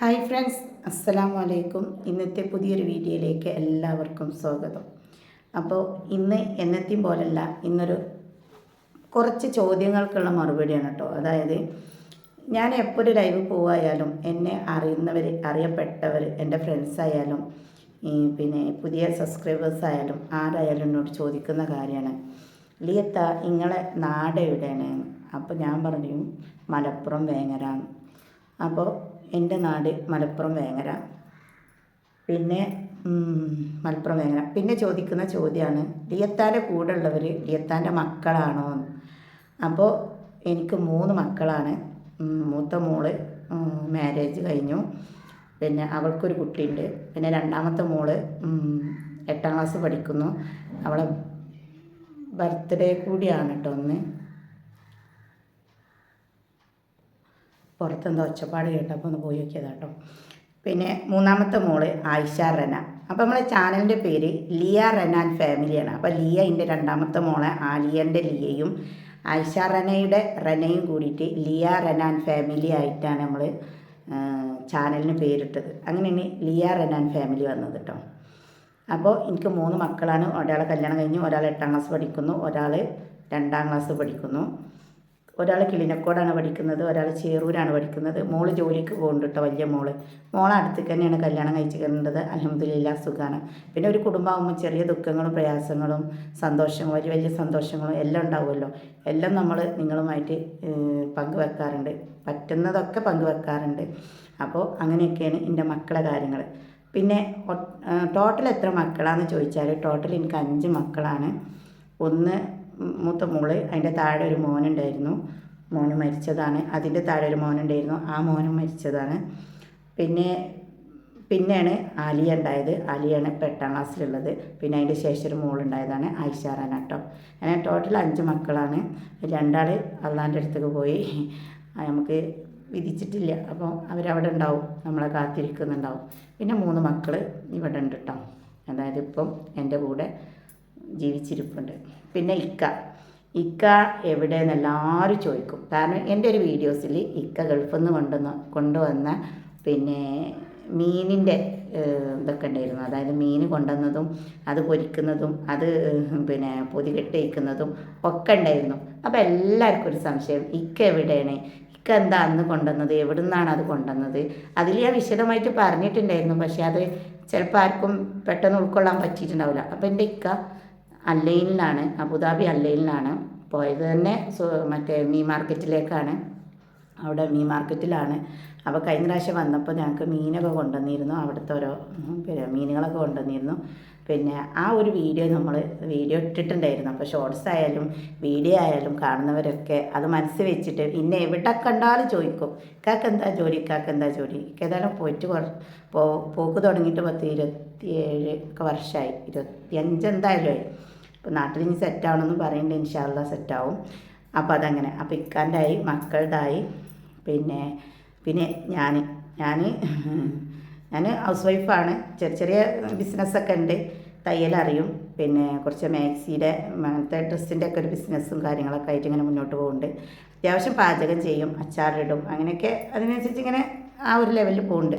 Hi friends അസ്സലാമു അലൈക്കും. ഇന്നത്തെ പുതിയൊരു വീഡിയോയിലേക്ക് എല്ലാവർക്കും സ്വാഗതം. അപ്പോൾ ഇന്ന് എന്നത്തെയും പോലല്ല ഇന്നൊരു കുറച്ച് ചോദ്യങ്ങൾക്കുള്ള മറുപടിയാണ് കേട്ടോ. അതായത് ഞാൻ എപ്പോൾ ഒരു ലൈവ് പോവായാലും എന്നെ അറിയുന്നവർ അറിയപ്പെട്ടവർ എന്റെ ഫ്രണ്ട്സ് ആയാലും ഈ പിന്നെ പുതിയ സബ്സ്ക്രൈബേഴ്സ് ആയാലും ആരായാലും എന്നോട് ചോദിക്കുന്ന കാര്യമാണ്. ലിയത്ത നിങ്ങളെ നാട് എവിടെയാണ്? അപ്പോൾ ഞാൻ പറഞ്ഞു മലപ്പുറം വേങ്ങരാണ് അപ്പോൾ എന്റെ നാട് മലപ്പുറം വേങ്ങര. പിന്നെ മലപ്പുറം വേങ്ങര. പിന്നെ ചോദിക്കുന്ന ചോദ്യമാണ് ലിയത്താന്റെ കൂടെ ഉള്ളവർ ലിയത്താന്റെ മക്കളാണോ? എന്ന് അപ്പോൾ എനിക്ക് മൂന്ന് മക്കളാണ്. മൂത്ത മോൾ മാരേജ് കഴിഞ്ഞു. പിന്നെ അവൾക്കൊരു കുട്ടിയുണ്ട്. പിന്നെ രണ്ടാമത്തെ മോൾ എട്ടാം ക്ലാസ് പഠിക്കുന്നു. അവളെ ബർത്ത്ഡേ കൂടിയാണ് കേട്ടോ ഒന്ന് പുറത്തെന്തോ ഒച്ചപ്പാട് കേട്ടപ്പോൾ ഒന്ന് പോയി നോക്കിയതാ കേട്ടോ. പിന്നെ മൂന്നാമത്തെ മോൾ ആയിഷ റന. അപ്പോൾ നമ്മളെ ചാനലിന്റെ പേര് ലിയ റനാൻ ഫാമിലിയാണ് അപ്പോൾ ലിയ എന്റെ രണ്ടാമത്തെ മോളെ ആലിയന്റെ ലിയയും ആയിഷ റനയുടെ റനയും കൂടിയിട്ട് ലിയ റനാൻ ഫാമിലി ആയിട്ടാണ് നമ്മൾ ചാനലിന് പേരിട്ടത്. അങ്ങനെയാണ് ലിയ റനാൻ ഫാമിലി വന്നത് കേട്ടോ. അപ്പോൾ എനിക്ക് മൂന്ന് മക്കളാണ്. ഒരാളെ കല്യാണം കഴിഞ്ഞു ഒരാൾ എട്ടാം ക്ലാസ് പഠിക്കുന്നു ഒരാൾ രണ്ടാം ക്ലാസ് പഠിക്കുന്നു. ഒരാൾ കിളിനക്കോടാണ് പഠിക്കുന്നത് ഒരാൾ ചേറൂരാണ് പഠിക്കുന്നത്. മോൾ ജോലിക്ക് പോകുന്നുണ്ട് കേട്ടോ വലിയ മോൾ. മോളെ അടുത്തേക്ക് തന്നെയാണ് കല്യാണം കഴിച്ചു കയറേണ്ടത് അലഹമ്മദില്ല സുഖമാണ് പിന്നെ ഒരു കുടുംബമാകുമ്പോൾ ചെറിയ ദുഃഖങ്ങളും പ്രയാസങ്ങളും സന്തോഷങ്ങളും വലിയ വലിയ സന്തോഷങ്ങളും എല്ലാം ഉണ്ടാവുമല്ലോ. എല്ലാം നമ്മൾ നിങ്ങളുമായിട്ട് പങ്കുവെക്കാറുണ്ട്. പറ്റുന്നതൊക്കെ പങ്കുവെക്കാറുണ്ട്. അപ്പോൾ അങ്ങനെയൊക്കെയാണ് എന്റെ മക്കളെ കാര്യങ്ങൾ പിന്നെ ടോട്ടൽ എത്ര മക്കളാണെന്ന് ചോദിച്ചാൽ ടോട്ടൽ എനിക്ക് അഞ്ച് മക്കളാണ്. ഒന്ന് മൂത്ത മോൾ അതിന്റെ താഴെ ഒരു മോനുണ്ടായിരുന്നു. മോന് മരിച്ചതാണ്. അതിന്റെ താഴെ ഒരു മോനുണ്ടായിരുന്നു. ആ മോനും മരിച്ചതാണ്. പിന്നെ പിന്നെയാണ് ആലിയ ഉണ്ടായത്. ആലിയാണ് ഇപ്പോൾ എട്ടാം ക്ലാസ്സിലുള്ളത്. പിന്നെ അതിന്റെ ശേഷം ഒരു മോളുണ്ടായതാണ് ഐഷാറാണ് കേട്ടോ അങ്ങനെ ടോട്ടൽ അഞ്ച് മക്കളാണ്. രണ്ടാൾ അള്ളാന്റെ അടുത്തേക്ക് പോയി. നമുക്ക് വിധിച്ചിട്ടില്ല. അപ്പോൾ അവരവിടെ ഉണ്ടാവും. നമ്മളെ കാത്തിരിക്കുന്നുണ്ടാവും. പിന്നെ മൂന്ന് മക്കൾ ഇവിടെ ഉണ്ട് കേട്ടോ അതായത് ഇപ്പം എന്റെ കൂടെ ജീവിച്ചിരിപ്പുണ്ട്. പിന്നെ ഇക്ക. ഇക്ക എവിടെയെന്ന് എല്ലാവരും ചോദിക്കും. കാരണം എന്റെ ഒരു വീഡിയോസിൽ ഇക്ക ഗൾഫിൽ നിന്ന് കൊണ്ടുവന്ന കൊണ്ടുവന്ന പിന്നെ മീനിന്റെ ഇതൊക്കെ ഉണ്ടായിരുന്നു. അതായത് മീൻ കൊണ്ടുവന്നതും അത് പൊരിക്കുന്നതും അത് പിന്നെ പൊതി കെട്ടിയിക്കുന്നതും ഒക്കെ ഉണ്ടായിരുന്നു. അപ്പോൾ എല്ലാവർക്കും ഒരു സംശയം. ഇക്ക എവിടെയാണ്? ഇക്ക എന്താ അന്ന് കൊണ്ടുവന്നത്? എവിടെ നിന്നാണ് അത് കൊണ്ടുവന്നത്? അതിൽ ഞാൻ വിശദമായിട്ട് പറഞ്ഞിട്ടുണ്ടായിരുന്നു. പക്ഷേ അത് ചിലപ്പോൾ ആർക്കും പെട്ടെന്ന് ഉൾക്കൊള്ളാൻ പറ്റിയിട്ടുണ്ടാവില്ല. അപ്പോൾ എന്റെ ഇക്ക അല്ലൈനിലാണ് അബുദാബി അല്ലൈനിലാണ് പോയത് തന്നെ മറ്റേ മീൻ മാർക്കറ്റിലേക്കാണ്. അവിടെ മീൻ മാർക്കറ്റിലാണ്. അപ്പോൾ കഴിഞ്ഞ പ്രാവശ്യം വന്നപ്പോൾ ഞങ്ങൾക്ക് മീനൊക്കെ കൊണ്ടുവന്നിരുന്നു. അവിടുത്തെ ഓരോ പിന്നെ മീനുകളൊക്കെ കൊണ്ടുവന്നിരുന്നു. പിന്നെ ആ ഒരു വീഡിയോ നമ്മൾ വീഡിയോ ഇട്ടിട്ടുണ്ടായിരുന്നു. അപ്പോൾ ഷോർട്സ് ആയാലും വീഡിയോ ആയാലും കാണുന്നവരൊക്കെ അത് മനസ്സിൽ വെച്ചിട്ട് ഇന്നെ എവിടെ കണ്ടാലും ചോദിക്കും. ഇക്കാക്ക് എന്താ ജോലി? ഇക്കാക്ക് എന്താ ജോലി? ഏതായാലും പോയിട്ട് പോ പോക്ക് തുടങ്ങിയിട്ട് പത്ത് ഇരുപത്തിയേഴ് ഒക്കെ വർഷമായി ഇരുപത്തിയഞ്ച് എന്തായാലും ആയി. ഇപ്പോൾ നാട്ടിൽ ഇനി സെറ്റാവണമെന്ന് പറയുന്നുണ്ട് ഇൻഷാല്ല സെറ്റാവും. അപ്പോൾ അതങ്ങനെ. അപ്പോൾ ഇക്കാന്റായി മക്കളുടായി പിന്നെ പിന്നെ ഞാൻ ഞാൻ ഞാൻ ഹൗസ് വൈഫാണ് ചെറിയ ചെറിയ ബിസിനസ്സൊക്കെ ഉണ്ട് തയ്യലറിയും. പിന്നെ കുറച്ച് മാക്സിയുടെ അങ്ങനത്തെ ഡ്രസ്സിന്റെ ഒക്കെ ഒരു ബിസിനസ്സും കാര്യങ്ങളൊക്കെ ആയിട്ട് ഇങ്ങനെ മുന്നോട്ട് പോകുന്നുണ്ട് അത്യാവശ്യം പാചകം ചെയ്യും അച്ചാറിടും. അങ്ങനെയൊക്കെ അതിനനുസരിച്ച് ഇങ്ങനെ ആ ഒരു ലെവലിൽ പോകുന്നുണ്ട്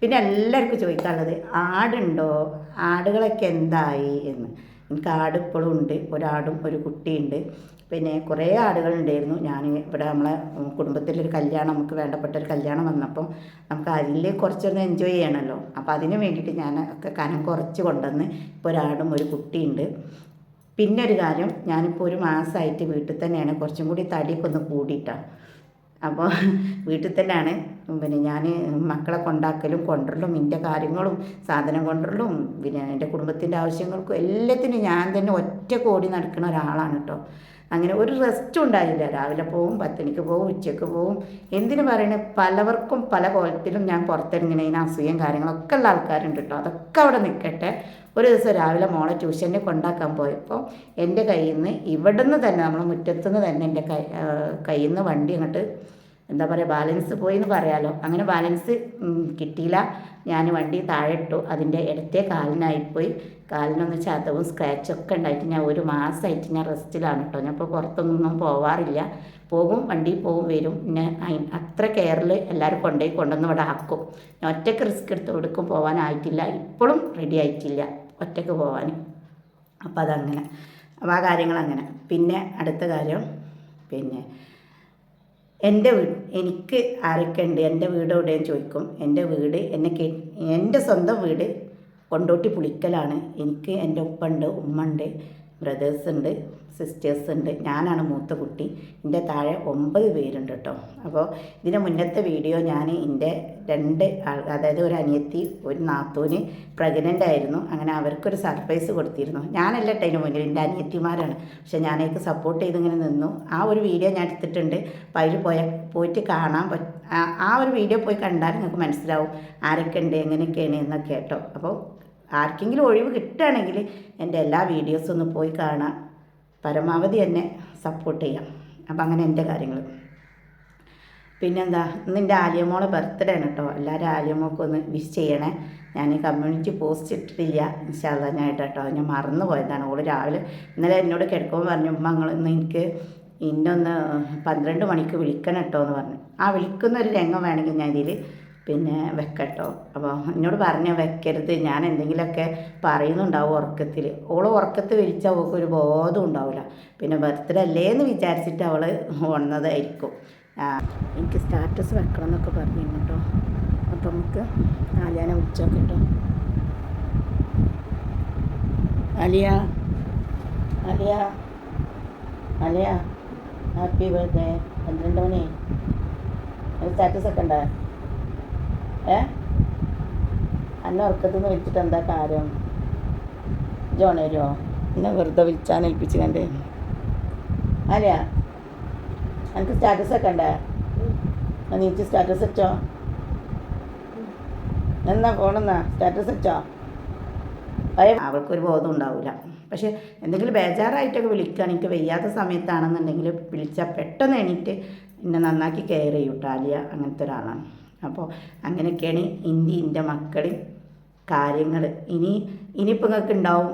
പിന്നെ എല്ലാവർക്കും ചോദിക്കാനുള്ളത് ആടുണ്ടോ? ആടുകളൊക്കെ എന്തായി എന്ന്. എനിക്ക് ആട് ഇപ്പോഴും ഉണ്ട് ഒരാടും ഒരു കുട്ടിയുണ്ട്. പിന്നെ കുറേ ആടുകളുണ്ടായിരുന്നു. ഞാൻ ഇവിടെ നമ്മളെ കുടുംബത്തിലൊരു കല്യാണം നമുക്ക് വേണ്ടപ്പെട്ട ഒരു കല്യാണം വന്നപ്പം നമുക്ക് അതിൽ കുറച്ചൊന്ന് എൻജോയ് ചെയ്യണമല്ലോ അപ്പോൾ അതിന് വേണ്ടിയിട്ട് ഞാൻ ഒക്കെ കനം കുറച്ച് കൊണ്ടുവന്ന് ഇപ്പോൾ ഒരാടും ഒരു കുട്ടിയുണ്ട്. പിന്നെ ഒരു കാര്യം ഞാനിപ്പോൾ ഒരു മാസമായിട്ട് വീട്ടിൽ തന്നെയാണ്. കുറച്ചും കൂടി തടിയൊക്കെ ഒന്ന് കൂടിയിട്ടാണ് അപ്പോൾ വീട്ടിൽ തന്നെയാണ്. പിന്നെ ഞാൻ മക്കളെ കൊണ്ടാക്കലും കൊണ്ടുവരലും എന്റെ കാര്യങ്ങളും സാധനം കൊണ്ടുവരലും പിന്നെ എന്റെ കുടുംബത്തിന്റെ ആവശ്യങ്ങൾക്കും എല്ലാത്തിനും ഞാൻ തന്നെ ഒറ്റ കോടി നടക്കുന്ന ഒരാളാണ് കേട്ടോ. അങ്ങനെ ഒരു റെസ്റ്റും ഉണ്ടായില്ല. രാവിലെ പോവും പത്തിനിക്ക് പോവും ഉച്ചയ്ക്ക് പോവും. എന്തിനു പറയണേ? പലവർക്കും പല കോലത്തിലും ഞാൻ പുറത്തിറങ്ങണതിന് അസൂയം കാര്യങ്ങളൊക്കെ ഉള്ള ആൾക്കാരുണ്ട് കേട്ടോ അതൊക്കെ അവിടെ നിൽക്കട്ടെ ഒരു ദിവസം രാവിലെ മോളെ ട്യൂഷനെ കൊണ്ടാക്കാൻ പോയപ്പോൾ എന്റെ കയ്യിൽ നിന്ന് ഇവിടെ നിന്ന് തന്നെ നമ്മൾ മുറ്റത്തുനിന്ന് തന്നെ എന്റെ കൈ കയ്യിൽ നിന്ന് വണ്ടി അങ്ങോട്ട് എന്താ പറയുക ബാലൻസ് പോയി എന്ന് പറയാലോ. അങ്ങനെ ബാലൻസ് കിട്ടിയില്ല. ഞാൻ വണ്ടി താഴെ ഇട്ടു. അതിന്റെ ഇടത്തെ കാലിനായിപ്പോയി കാലിനൊന്ന് ചതവും സ്ക്രാച്ചൊക്കെ ഉണ്ടായിട്ട് ഞാൻ ഒരു മാസമായിട്ട് ഞാൻ റെസ്റ്റിലാണ് കേട്ടോ ഞാൻ ഇപ്പോൾ പുറത്തൊന്നും പോവാറില്ല. പോകും വണ്ടി പോകും വരും. പിന്നെ അത്ര കെയറിൽ എല്ലാവരും കൊണ്ടുപോയി കൊണ്ടുവന്ന് ഇവിടെ ആക്കും. ഞാൻ ഒറ്റയ്ക്ക് റിസ്ക് എടുത്ത് കൊടുക്കും പോകാനായിട്ടില്ല ഇപ്പോഴും റെഡി ആയിട്ടില്ല ഒറ്റയ്ക്ക് പോകാൻ അപ്പോൾ അതങ്ങനെ. അപ്പോൾ ആ കാര്യങ്ങൾ അങ്ങനെ പിന്നെ അടുത്ത കാര്യം പിന്നെ എന്റെ വീട് എനിക്ക് ആരൊക്കെ ഉണ്ട് എന്റെ വീട് എവിടെയെന്ന് ചോദിക്കും. എന്റെ വീട് എന്നെ എന്റെ സ്വന്തം വീട് കൊണ്ടോട്ടി പുളിക്കലാണ്. എനിക്ക് എന്റെ ഉപ്പ ഉണ്ട് ഉമ്മ ബ്രദേഴ്സ് ഉണ്ട് സിസ്റ്റേഴ്സ് ഉണ്ട് ഞാനാണ് മൂത്ത കുട്ടി. എന്റെ താഴെ ഒമ്പത് പേരുണ്ട് കേട്ടോ. അപ്പോൾ ഇതിന് മുന്നത്തെ വീഡിയോ ഞാൻ എന്റെ രണ്ട് ആൾ അതായത് ഒരു അനിയത്തി ഒരു നാത്തൂന് പ്രഗ്നന്റ് ആയിരുന്നു അങ്ങനെ അവർക്കൊരു സർപ്രൈസ് കൊടുത്തിരുന്നു. ഞാനല്ല ടൈന് മുന്നിൽ എന്റെ അനിയത്തിമാരാണ്. പക്ഷെ ഞാനേക്ക് സപ്പോർട്ട് ചെയ്തിങ്ങനെ നിന്നു. ആ ഒരു വീഡിയോ ഞാൻ എടുത്തിട്ടുണ്ട്. അപ്പോൾ അതിൽ പോയ പോയിട്ട് കാണാൻ ആ ഒരു വീഡിയോ പോയി കണ്ടാൽ നിങ്ങൾക്ക് മനസ്സിലാവും ആരൊക്കെ ഉണ്ട് എങ്ങനെയൊക്കെയാണ് എന്നൊക്കെ കേട്ടോ. അപ്പോൾ ആർക്കെങ്കിലും ഒഴിവ് കിട്ടുകയാണെങ്കിൽ എന്റെ എല്ലാ വീഡിയോസും ഒന്ന് പോയി കാണാം. പരമാവധി എന്നെ സപ്പോർട്ട് ചെയ്യാം. അപ്പം അങ്ങനെ എന്റെ കാര്യങ്ങൾ. പിന്നെന്താ ഇന്ന് എന്റെ ആലിയമോളെ ബർത്ത്ഡേ ആണ് കേട്ടോ എല്ലാവരും ആലിയമോൾക്ക് ഒന്ന് വിഷ് ചെയ്യണേ. ഞാൻ കമ്മ്യൂണിറ്റി പോസ്റ്റ് ഇട്ടിട്ടില്ല ഇൻഷാല്ല ഞാൻ ഇട്ടാ കേട്ടോ ഞാൻ മറന്നു പോയതാണ്. ഓൾ രാവിലെ ഇന്നലെ എന്നോട് കിടക്കുമ്പോൾ പറഞ്ഞു ഉമ്മ നിങ്ങളൊന്ന് എനിക്ക് ഇന്നൊന്ന് പന്ത്രണ്ട് മണിക്ക് വിളിക്കണം കേട്ടോ എന്ന് പറഞ്ഞു. ആ വിളിക്കുന്ന ഒരു രംഗം വേണമെങ്കിൽ ഞാൻ ഇതിൽ പിന്നെ വെക്കട്ടോ അപ്പോൾ എന്നോട് പറഞ്ഞ വെക്കരുത്. ഞാൻ എന്തെങ്കിലുമൊക്കെ പറയുന്നുണ്ടാവും ഉറക്കത്തിൽ ഓൾ ഉറക്കത്ത് വിളിച്ചാൽ അവൾക്ക് ഒരു ബോധം ഉണ്ടാവില്ല പിന്നെ ബർത്ത്ഡേ അല്ലേ എന്ന് വിചാരിച്ചിട്ട് അവൾ വന്നതായിരിക്കും. ആ, എനിക്ക് സ്റ്റാറ്റസ് വെക്കണം എന്നൊക്കെ പറഞ്ഞിരുന്നു കേട്ടോ അപ്പം നമുക്ക് ആലിയാനെ വിളിച്ചോ കേട്ടോ അലിയ അലിയ അലിയ ഹാപ്പി ബർത്ത്ഡേ പന്ത്രണ്ട് മണി. സ്റ്റാറ്റസ് ഒക്കെ ഉണ്ടോ? ഏ? അന്നെ ഉറക്കത്തിൽ നിന്ന് വിളിച്ചിട്ട് എന്താ കാര്യം? ജോണേരോ? എന്നെ വെറുതെ വിളിച്ചാൻ ഏൽപ്പിച്ച് കണ്ടേ. അലിയ എനിക്ക് സ്റ്റാറ്റസ് ഒക്കെ ഉണ്ടേ? നീച്ച് സ്റ്റാറ്റസ് വെച്ചോ എന്നാ ഫോണെന്നാ സ്റ്റാറ്റസ് വെച്ചോ അവൾക്കൊരു ബോധം ഉണ്ടാവില്ല പക്ഷെ എന്തെങ്കിലും ബേജാറായിട്ടൊക്കെ വിളിക്കുകയാണ് എനിക്ക് വയ്യാത്ത സമയത്താണെന്നുണ്ടെങ്കിൽ വിളിച്ചാൽ പെട്ടെന്ന് എണീറ്റ് എന്നെ നന്നാക്കി കെയർ ചെയ്യും ടാലിയ അങ്ങനത്തെ ഒരാളാണ്. അപ്പോൾ അങ്ങനെയൊക്കെയാണ് ഇന്ത്യ എന്റെ മക്കളിൽ കാര്യങ്ങൾ ഇനി ഇനിയിപ്പോൾ നിങ്ങൾക്ക് ഉണ്ടാവും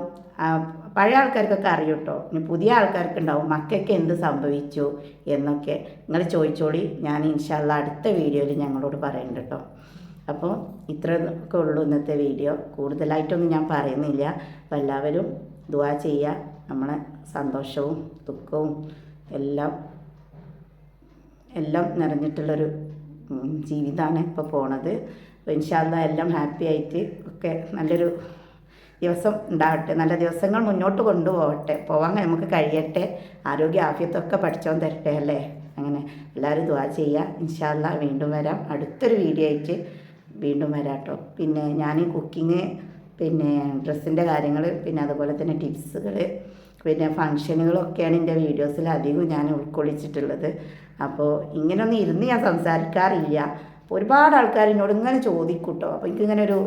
പഴയ ആൾക്കാർക്കൊക്കെ അറിയും കേട്ടോ ഇനി പുതിയ ആൾക്കാർക്ക് ഉണ്ടാവും മക്കൾക്ക് എന്ത് സംഭവിച്ചു എന്നൊക്കെ നിങ്ങൾ ചോദിച്ചോളി. ഞാൻ ഇൻഷാല്ല അടുത്ത വീഡിയോയിൽ ഞങ്ങളോട് പറയുന്നുണ്ട് കേട്ടോ അപ്പോൾ ഇത്രയൊക്കെ ഉള്ളൂ ഇന്നത്തെ വീഡിയോ. കൂടുതലായിട്ടൊന്നും ഞാൻ പറയുന്നില്ല. അപ്പോൾ എല്ലാവരും ദുവാ ചെയ്യുക നമ്മളെ സന്തോഷവും ദുഃഖവും എല്ലാം എല്ലാം നിറഞ്ഞിട്ടുള്ളൊരു ജീവിതമാണ് ഇപ്പോൾ പോണത്. അപ്പോൾ ഇൻഷാല്ല എല്ലാം ഹാപ്പി ആയിട്ട് ഒക്കെ നല്ലൊരു ദിവസം ഉണ്ടാവട്ടെ. നല്ല ദിവസങ്ങൾ മുന്നോട്ട് കൊണ്ടുപോകട്ടെ പോവാൻ നമുക്ക് കഴിയട്ടെ. ആരോഗ്യ ആഫ്യത്തൊക്കെ പഠിച്ചോൻ തരട്ടെ അല്ലേ? അങ്ങനെ എല്ലാവരും ദുവാ ചെയ്യുക ഇൻഷാല്ല വീണ്ടും വരാം. അടുത്തൊരു വീഡിയോ ആയിട്ട് വീണ്ടും വരാം കേട്ടോ പിന്നെ ഞാൻ കുക്കിങ് പിന്നെ ഡ്രസ്സിന്റെ കാര്യങ്ങൾ പിന്നെ അതുപോലെ തന്നെ ടിപ്സുകൾ പിന്നെ ഫങ്ഷനുകളൊക്കെയാണ് എന്റെ വീഡിയോസിൽ അധികവും ഞാൻ ഉൾക്കൊള്ളിച്ചിട്ടുള്ളത്. അപ്പോൾ ഇങ്ങനെയൊന്നും ഇരുന്ന് ഞാൻ സംസാരിക്കാറില്ല. ഒരുപാട് ആൾക്കാർ എന്നോട് ഇങ്ങനെ ചോദിക്കും കേട്ടോ അപ്പോൾ എനിക്കിങ്ങനെ ഒരു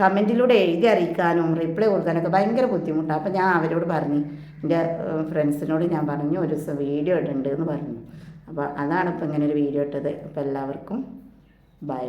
കമന്റിലൂടെ എഴുതി അറിയിക്കാനും റിപ്ലൈ കൊടുക്കാനൊക്കെ ഭയങ്കര ബുദ്ധിമുട്ടാണ് അപ്പോൾ ഞാൻ അവരോട് പറഞ്ഞു. എന്റെ ഫ്രണ്ട്സിനോട് ഞാൻ പറഞ്ഞു ഒരു ദിവസം വീഡിയോ ഇടുന്നുണ്ട് എന്ന് പറഞ്ഞു. അപ്പോൾ അതാണ് ഇപ്പോൾ ഇങ്ങനെ ഒരു വീഡിയോ ഇട്ടത്. അപ്പോൾ എല്ലാവർക്കും ബൈ